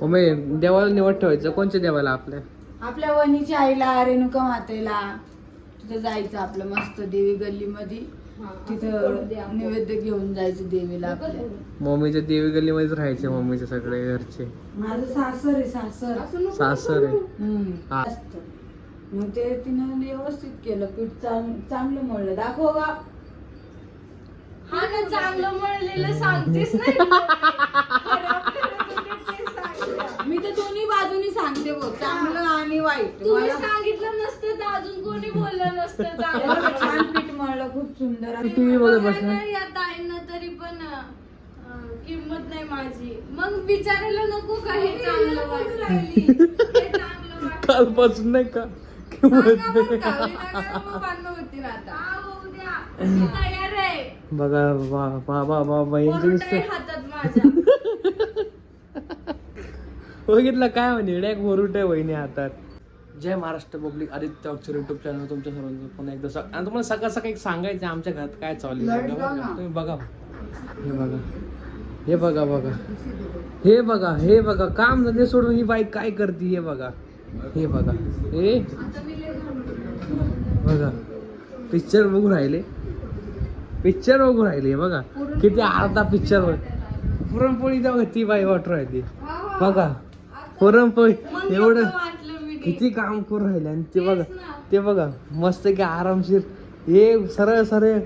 उमे देवाला निवड ठेवायचं. कोणत्या देवाला आपल्या? आपल्या वणीच्या आईला रेणुका मातेला. तिथं जायचं आपलं मस्त देवी गल्लीमध्ये. तिथं नैवेद्य घेऊन जायचं देवीला आपल्या. मम्मीच्या देवी गल्लीमध्येच राहायचे मम्मीचे सगळे घरचे. माझं सासर आहे सासर. सासर आहे. हम्म. हा. असतं. मग ते तिनं व्यवस्थित केलं. पीठ चांग- चांगलं मळलं. दाखव का हा ना चांगलं म्हणलेलं सांगतेस नाही मी तर दोन्ही बघ चांगलं आणि वाईट. तुम्ही मला सांगितलं नसतं तर अजून कोणी बोललं नसतं. एवढं छान पीठ मळलं खूप सुंदर. आणि टीव्ही बघत बघायला बसणार या ताईंना तरी पण अं, किंमत नाही माझी. मग विचारायला नको का हे चांगलं वाटलं? हे चांगलं वाटलं. कालपासून नाही का? सांगा बरं का, विनाकारण मग भांडणं होतील आता. हा, होऊ द्या. मी तयार आहे. बघा बा बा बा बा बहिणीचं वरुण आहे नुसतं हातात माझ्या. बघितलं काय म्हणे? एक वरुट आहे वहिनी हातात. जय महाराष्ट्र पब्लिक आदित्य अक्षर युट्यूब चॅनल तुमच्या सर्वांचं पुन्हा एकदा सक- आणि तुम्हाला सकाळ सकाळी एक सांगायचं आमच्या घरात काय चालू आहे. तुम्ही बघा. हे बघा. हे बघा बघा. हे बघा हे बघा. काम धंदे सोडून ही बाईक काय करते हे बघा. हे बघा. हे? बघा. पिक्चर बघून राहिले. पिक्चर बघून राहिले हे बघा. किती अर्धा पिक्चर पुरणपोळी जाऊ ती बाई वाटू राहिली. बघा. मग एवढं किती काम करून राहिले. आणि ते बघा. ते बघा मस्त की आरामशीर. हे सरळ सरळ.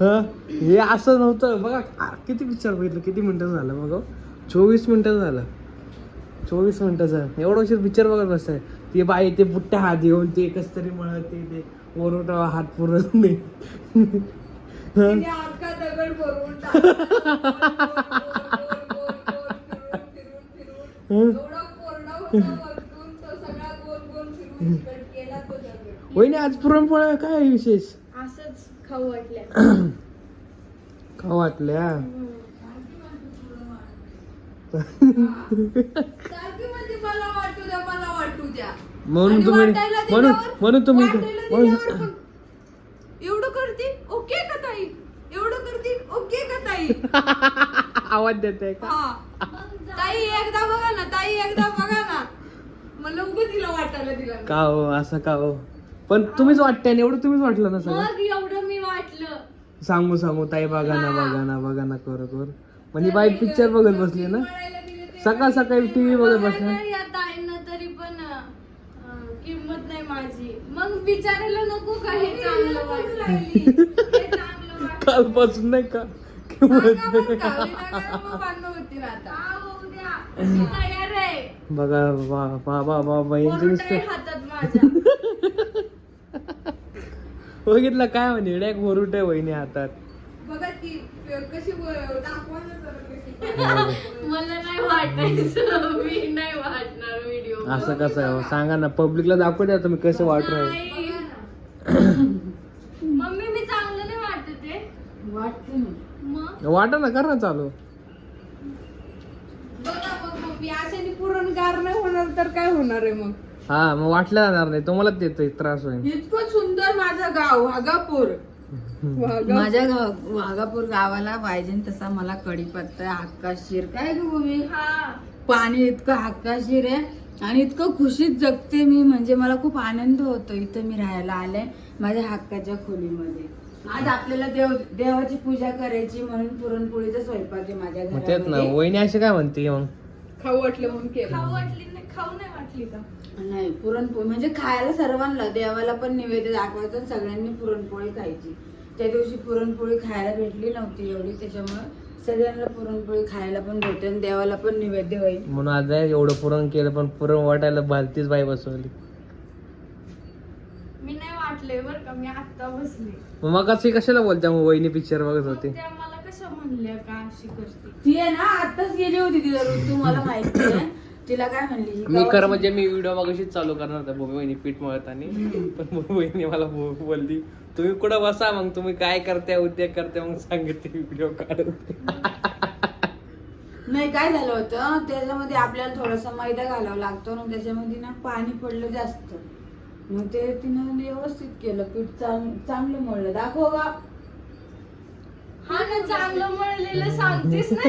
हा? हे असं नव्हतं. बघा किती पिक्चर बघितलं किती मिनिटं झालं बघा. चोवीस मिनिटं झालं. चोवीस मिनिटाचं एवढं उशीर पिक्चर बघत बसताय. ते बाई ते बुट्ट्या हात घेऊन ते कस तरी म्हणत ते ते वरून हात पुरत नाही. वहिनी आज पुरणपोळ्या काय विशेष? असंच खाऊ वाटल्या. का वाटल्या? सारखी म्हणते मला वाटू द्या मला वाटू द्या. म्हणून तुम्ही म्हणून म्हणून तुम्ही एवढं करते ओके का ताई? एवढं करते ओके का ताई? आवाज देते का? हा. ताई एकदा बघा ना ताई एकदा बघा ना. मला उगं तिला वाटायला दिला. का हो असं का हो? पण तुम्हीच वाटते आणि एवढं तुम्हीच वाटलं ना सगळं? मग एवढं मी वाटलं. सांगू सांगू ताई बघा ना बघा ना बघा ना कर कर. म्हणजे बाई पिक्चर बघत बसली ना? सकाळ सकाळी टीव्ही बघत बघायला या ताईंना तरी पण अं, किंमत नाही माझी. मग विचारायला नको का? हे चांगलं वाटलं हे चांगलं वाटलं कालपासून नाही का? हा, बघा बा बा बा बा बहिणीचं वरुण आहे नुसतं हातात माझ्या. बघितलं काय म्हणे? एक वरुट आहे वहिनी हातात. बघा ती कशी व- दाखवा ना जरा कशी. मला नाही वाटायचं. मी नाही वाटणार व्हिडिओ असं कसं आहे? हो? सांगा ना पब्लिकला दाखवू द्या तुम्ही कसं वाटू राहिले मम्मी मी चांगलं नाही वाटत आहे वाटते ना मग वाटा ना कर ना चालू. बघा मग अशाने नाही होणार तर काय होणार आहे मग? हा मग वाटलं जाणार नाही. तुम्हाला देतोय त्रास होईल. इतकं सुंदर माझं गाव वाघापूर. माझ्या गाव वाघापूर गावाला पाहिजे तसा मला कढीपत्ता हक्काशीर. काय ग भूमी? हा. पाणी इतकं हक्काशीर आहे आणि इतकं खुशीत जगते मी म्हणजे मला खूप आनंद होतो. इथं मी राहायला आले माझ्या हक्काच्या खोलीमध्ये. आज आपल्याला देव देवाची पूजा करायची म्हणून पुरणपोळीचा स्वयंपाक आहे माझ्या मग तेच ना घरामध्ये वहिनी अशी काय म्हणते मग? खाऊ वाटलं म्हणून केलं. खाऊ वाटली नाही खाऊ नाही वाटली का? नाही पुरणपोळी म्हणजे खायला सर्वांना देवाला पण नैवेद्य दाखवायचं आणि सगळ्यांनी पुरणपोळी खायची. त्या दिवशी पुरणपोळी खायला भेटली नव्हती एवढी त्याच्यामुळे सगळ्यांना पुरणपोळी खायला पण भेटेल आणि देवाला पण नैवेद्य होईल. म्हणून आज नाही एवढं पुरण केलं पण पुरण वाटायला भालतीच बाई बसवली. वाटले बर का मी आत्ता बसले. मग मग अशी कशाला बोलत्या? मग वहिनी पिक्चर बघत होते. त्या मला म्हणल्या का अशी करते? ती आहे ना आताच गेली होती तिला ऋतू मला माहिती आहे. तिला काय म्हणली? मी खरं म्हणजे मी व्हिडिओ मगाशीच चालू करणार होता भूमी वहिनी पीठ मळताना पण मग वहिनी मला बो- बोलली तुम्ही कुठं बसा मग? तुम्ही काय करताय उद्योग करताय? मग सांगितले व्हिडिओ काढून. नाही काय झालं होतं? त्याच्यामध्ये आपल्याला थोडासा मैदा घालावा लागतो ना त्याच्यामध्ये ना पाणी पडलं जास्त. मग ते तिनं व्यवस्थित केलं पीठ चांगलं मळलं. दाखव गा. हा ना चांगलं मळलेलं सांगतेस ते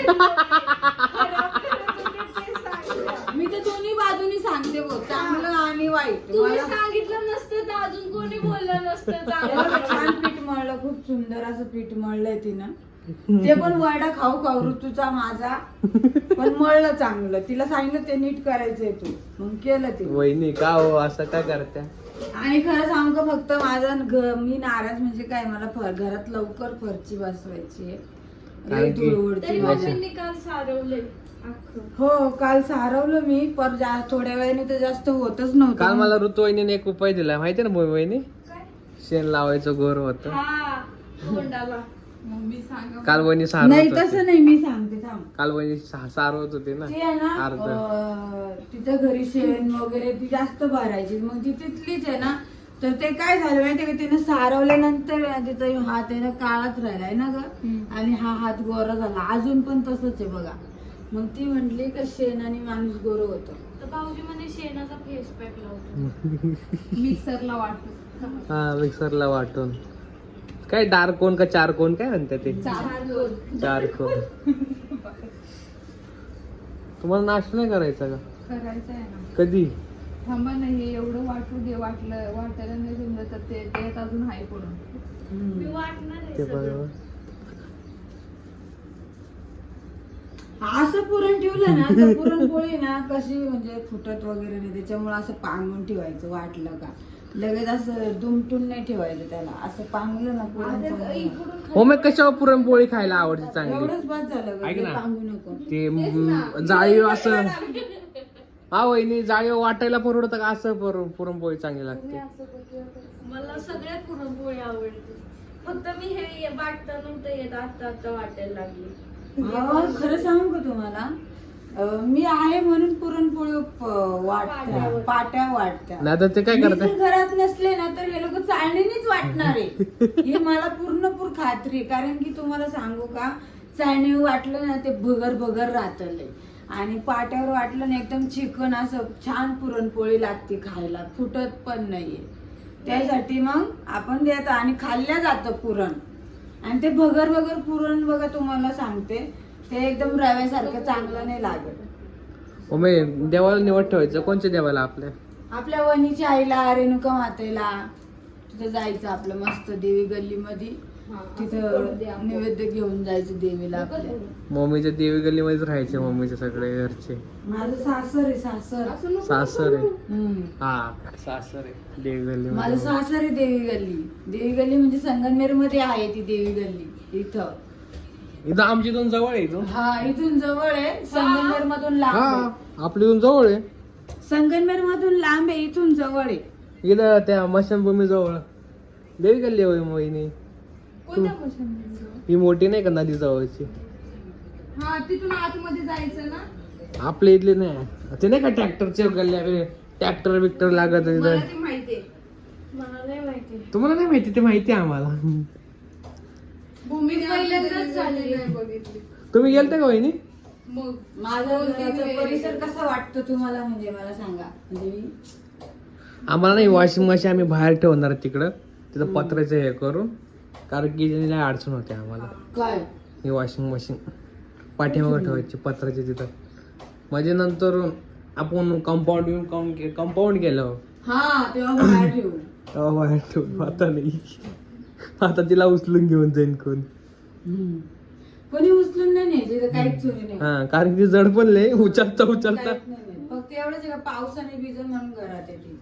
मी तर दोन्ही बाजूनी सांगते बघ चांगलं आणि वाईट. तुम्ही मला- सांगितलं नसतं तर अजून कोणी बोललं नसतं. छान पीठ मळलं खूप सुंदर असं पीठ मळलंय तिनं. ते पण वाडा खाऊ खाऊ ऋतूचा माझा. पण मळलं चांगलं. तिला सांगितलं ते नीट करायचंय तू. मग केलं ते वहिनी का हो असं का करत्या? आणि खरं सांगू का फक्त माझा घ- मी नाराज म्हणजे काय मला फर घरात लवकर फरची बसवायची आहे. लय कारण की- धूळ उडते. तरी माझी. मम्मींनी काल सारवले अख्खं. हो काल सारवलं मी पर जा थोड्या वेळाने तर जास्त होतच नव्हतं. काल मला ऋतू वहिनीने एक उपाय दिला. माहिती ना मोही वहिनी काय? शेण लावायचं गोर होत. हा तोंडाला. मम्मी सांग. काल वहिनी नाही सारवत तसं होती नाही मी सांगते थांब. काल वहिनी सा- सारवत होती ना ती आहे ना अर्ध. अं, तिच्या घरी शेण वगैरे ती जास्त भरायची. मग ती तिथलीच आहे ना तर ते काय झालं माहितीये का? तिने सारवल्यानंतर आहे ना तिचा हात आहे ना काळाच राहिलाय ना ग. आणि हा हात गोरा झाला. अजून पण तसंच आहे बघा. मग ती म्हटली का शेण आणि माणूस गोर होतं. तर भाऊजी म्हणे शेणाचा फेस पॅक लावतो मिक्सरला वाटतो हा मिक्सरला वाटून. काय डार्क कोण का चार कोण? काय म्हणतात ते? चार कोण. तुम्हाला नाश्ता नाही करायचा का? करायचं आहे ना. कधी? थांबा ना हे एवढं वाटू दे वाटलं वाटायला नाही जमलं तर ते त्यात अजून हाय पडून मी वाटणार आहे ते सगळं. बरोबर. असं पुरण ठेवलं ना तर पुरणपोळी ना कशी म्हणजे फुटत वगैरे नाही त्याच्यामुळे असं पांगून ठेवायचं वाटलं का? लगेच असं दुमटून नाही ठेवायचं त्याला. असं पांगलं ना पुरण. हो मग कशावर पुरणपोळी खायला आवडते चांगली? एवढंच बस झालं ऐक ते ना. पांगू नको. ते म, जाळी असं. हा वहिनी जाळी वाटायला परवडतं का? असं पुरण- पुरणपोळी चांगली लागते. मला सगळ्यात पुरणपोळी आवडते. फक्त मी हे वाटता नव्हतं येत आता आता वाटायला लागली. अहो, खरं सांगू का तुम्हाला? मी आहे म्हणून पुरणपोळी वाटत्या. पाट्या वाटत्या. नाही तर ते काय मी करतात घरात नसले ना तर हे लोक चाळणीनेच वाटणार आहे. ही मला पूर्णपूर खात्री आहे. कारण की तुम्हाला सांगू का चाळणी वाटलं ना ते भगर भगर राहतलंय आणि पाट्यावर वाटलं ना एकदम चिकन असं छान पुरणपोळी लागते खायला. फुटत पण नाहीये. त्यासाठी मग आपण देतो आणि खाल्ल्या जातं पुरण. आणि ते भगर भगर पुरण बघा तुम्हाला सांगते. ते एकदम रव्यासारखं चांगलं नाही लागत. मी देवाला निवड ठेवायचं. कोणत्या देवाला? आपल्या? आपल्या वणीच्या आईला रेणुका मातेला. तिथं जायचं आपलं मस्त देवी गल्लीमध्ये. तिथं नैवेद्य घेऊन जायचं देवीला आपल्या. मम्मीच्या देवी गल्लीमध्येच राहायचे मम्मीचे सगळे घरचे. माझं सासर आहे सासर. सासर आहे. हम्म. हा सासर आहे. देवी माझं गल्ली सासर आहे देवी गल्ली. देवी गल्ली म्हणजे संगमनेरमध्ये आहे ती देवी गल्ली इथं. इथं आमच्या इथून जवळ आहे इथून. हा इथून जवळ आहे. संगमनेर मधून लांब हा आहे. आपल्या इथून जवळ आहे. संगमनेर मधून लांब आहे इथून जवळ आहे. इथं त्या मशानभूमी जवळ देवी गल्ली होय मोहिनी. कोणत्या? ही मोठी नाही का नदी जवळची? हा तिथून आतमध्ये जायचं ना? आपल्या इथली नाही. ते नाही का ट्रॅक्टरच्या गल्ल्या ट्रॅक्टर बिक्टर लागत मला तिथं ते माहितीये मला नाही माहिती. तुम्हाला नाही माहिती? ते माहिती आहे आम्हाला. भूमी पहिल्यांदाच झाली. नाही बघितली. तुम्ही गेलते का वहिनी? मग माझा तीन घराचा परिसर गेले. कसा वाटतो तुम्हाला? म्हणजे मला सांगा. म्हणजे मी आम्हाला नाही वॉशिंग मशीन आम्ही बाहेर ठेवणार तिकडं. तिथं पत्र्याचं हे करून. कारण की त्याने लय अडचण होते आम्हाला. काय? ही वॉशिंग मशीन पाठीमागं ठेवायची पत्राची तिथं. म्हणजे नंतर आपण कंपाऊंड कंपाऊंड केलं हा तेव्हा बाहेर ठेवू तेव्हा बाहेर ठेवू आता नाही. आता तिला उचलून घेऊन जाईन कोण. हम्म. कोणी उचलून नाही न्यायची तर काहीच चोरी नाही. हा कारण की जड पण लय उचलता उचलता. काहीच नाही नेत. फक्त एवढंच आहे का पावसाने भिजून म्हणून घरात येते.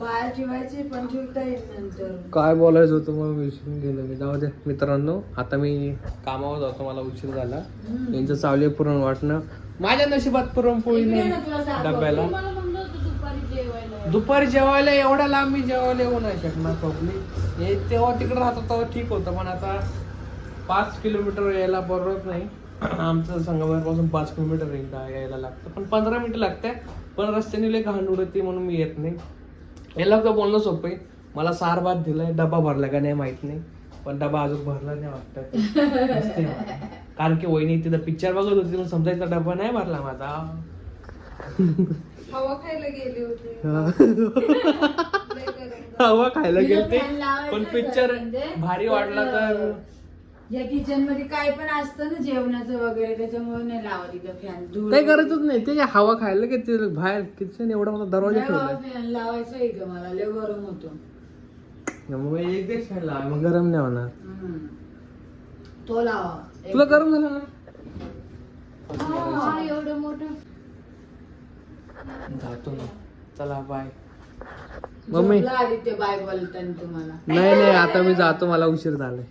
बाहेर ठेवायची पण ठेवता येईल नंतर. काय बोलायचं होतं मग विसरून गेलो मी. जाऊ द्या मित्रांनो आता मी कामावर जातो मला उशीर झाला. हम्म. यांचं चावले पुरण वाटणं. माझ्या नशिबात पुरणपोळी इकडे नाही तुला. डब्याला. मला म्हणलं होतं दुपारी जेवायला दुपारी जेवायला एवढ्या लांब मी जेवायला येऊ नाही शकणार पब्लिक हे तेव्हा तिकडे राहत होतं तेव्हा ठीक होतं पण आता पाच किलोमीटर यायला परवडत नाही. आमचं संगमेरपासून पाच किलोमीटर एकदा यायला लागतं पण पंधरा मिनिटं लागते पण रस्त्याने लय घाण उडते म्हणून मी येत नाही. याला का बोलणं सोपं आहे. मला सार भात दिलाय डबा भरला का नाही माहीत नाही. पण डबा अजून भरला नाही वाटतं. कारण की वहिनी तिथं पिक्चर बघत होती म्हणून समजायचा डबा नाही भरला माझा. हवा खायला गेले होते. हवा खायला लावायचा पण पिक्चर म्हणजे? भारी वाटला तर. या किचनमध्ये काय पण असतं ना जेवणाचं वगैरे त्याच्यामुळे नाही लावत इथं फॅन काही गरजच नाही. ते हवा खायला की ते बाहेर किचन एवढा मोठा दरवाजा फॅन लावायचं आहे का मला. लय गरम होतो. मग एक दिवस फॅन लावा. मग गरम नाही होणार. तो लावा. तुला गरम झालं ना? हा, एवढं मोठं. जातो ना. चला बाय मम्मी. आदित्य बाय बोलताना तुम्हाला. नाही नाही आता मी जातो मला उशीर झालाय.